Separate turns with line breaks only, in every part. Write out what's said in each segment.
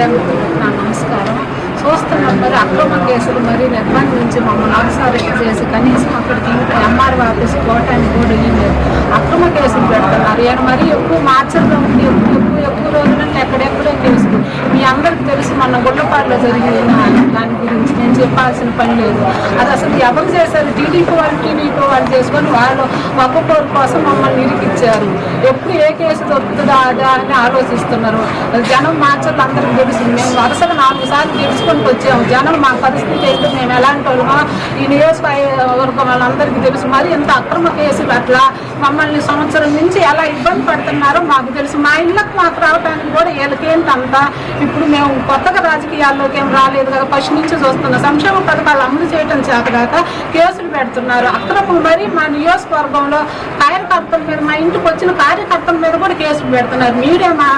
మీడియాకు నా నమస్కారం. చూస్తున్నాం మరి అక్రమ కేసులు మరి నిర్బంధించి మమ్మల్ని అరెస్ట్ చేసి కనీసం అక్కడికి ఎంఆర్ఓ ఆఫీస్ కోటానికి కూడా అక్రమ కేసులు పెడుతున్నారు. ఈయన మరి ఎక్కువ మార్చడం ఉంది ఎక్కువ ఎక్కువ మొన్న తెలుసు మన గుళ్ళపాడులో జరిగిన దాని గురించి నేను చెప్పాల్సిన పని లేదు. అది అసలు ఎవరు చేశారు? టీడీపీ వాళ్ళు టీడీపీ వాళ్ళు చేసుకొని వాళ్ళు ఒక్కొక్కరి కోసం మమ్మల్ని ఇరికిచ్చారు. ఎప్పుడు ఏ కేసు దొరుకుతుందా అదా అని ఆలోచిస్తున్నారు. జనం మార్చలు అందరికి తెలుసు. మేము వరుసగా నాలుగు సార్లు గెలుచుకొని వచ్చాము. జనం మా పరిస్థితి అయితే మేము ఎలాంటి వాళ్ళమో ఈ నియోజకవర్గం వాళ్ళందరికీ తెలుసు. మరి ఇంత అక్రమ కేసులు అట్లా మమ్మల్ని సంవత్సరం నుంచి ఎలా ఇబ్బంది పడుతున్నారో మాకు తెలుసు. మా ఇళ్ళకి మాకు రావడానికి కూడా వీళ్ళకేంటంత? ఇప్పుడు మేము కొత్తగా రాజకీయాల్లోకి ఏం రాలేదు కదా ఫస్ట్ నుంచి చూస్తున్నాం సంక్షేమ పథకాలు అమలు చేయడం చేతగాక కేసులు పెడుతున్నారు. అక్రమం మరి మా నియోజకవర్గంలో కార్యకర్తల మీద మా ఇంటికి వచ్చిన కార్యకర్తల మీద కూడా కేసులు పెడుతున్నారు. మీడియా మా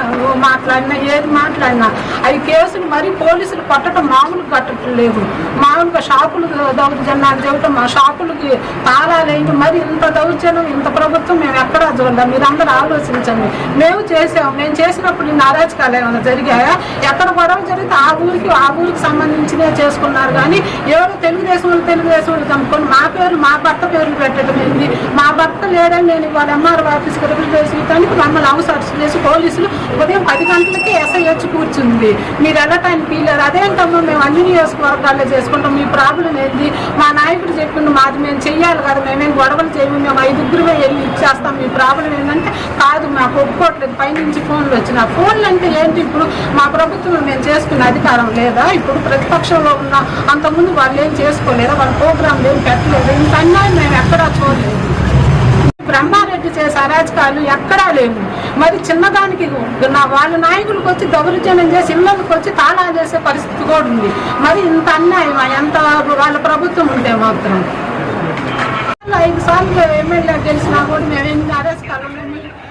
మాట్లాడినా ఏది మాట్లాడినా అవి కేసులు మరి పోలీసులు కొట్టడం మామూలు కట్టడం లేదు మామూలుగా షాపులు దౌర్జన్యాలు చేయటం మా షాపులకి తాళాలు వేయటం మరి ఇంత దౌర్జన్యం ఇంత ప్రభుత్వం ఉందా మీరు అందరూ ఆలోచించండి. మేము చేసాం మేము చేసినప్పుడు ఇన్ని అరాచకాలు ఏమైనా జరిగాయా? ఎక్కడ గొడవ జరిగితే ఆ ఊరికి ఆ ఊరికి సంబంధించినే చేసుకున్నారు. కానీ ఎవరో తెలుగుదేశం వాళ్ళు తెలుగుదేశం వాళ్ళు కనుక్కొని మా పేరు మా భర్త పేర్లు పెట్టడం ఏంటి మా భర్త లేడని నేను ఇవాళ ఎంఆర్ ఆఫీస్కి రిప్రజెంట్ చేయడానికి మమ్మల్ని హౌస్ అరెస్ట్ చేసి పోలీసులు ఉదయం పది గంటలకి ఎస్ఐ వచ్చి కూర్చుంది. మీరు వెళ్ళటానికి వీలేదు అదేంటమ్మా మేము అన్ని నియోజకవర్గాల్లో చేసుకుంటాం. మీ ప్రాబ్లం ఏంది? మా నాయకుడు చెప్పిండు మాది మేము చెయ్యాలి కదా. మేమేం గొడవలు చేయము. మేము ఐదుగురుగా వెళ్ళి ఇచ్చేస్తాం మీ ప్రాబ్లం. ఏంటంటే కాదు మాకు ఒప్పుకోవట్లేదు పైనుంచి ఫోన్లు వచ్చిన. ఫోన్లు అంటే ఏంటి? ఇప్పుడు మా ప్రభుత్వం మేము చేసుకునే అధికారం లేదా? ఇప్పుడు ప్రతిపక్షంలో ఉన్న అంతకుముందు వాళ్ళు ఏం చేసుకోలేదా? వాళ్ళ ప్రోగ్రాంలు ఏం పెట్టలేదు? ఇంత అన్యాయం మేము ఎక్కడా చూడలేదు. బ్రహ్మారెడ్డి చేసే అరాచకాలు ఎక్కడా లేవు. మరి చిన్నదానికి నా వాళ్ళ నాయకులకు వచ్చి దౌర్జన్యం చేసి ఇళ్ళకి వచ్చి తాళాలు చేసే పరిస్థితి కూడా ఉంది. మరి ఇంత అన్యాయం ఎంత వాళ్ళ ప్రభుత్వం ఉంటే మాత్రం? ఐదు సార్లు ఎమ్మెల్యే గెలిచినా కూడా మేము ఎన్ని అరెస్ట్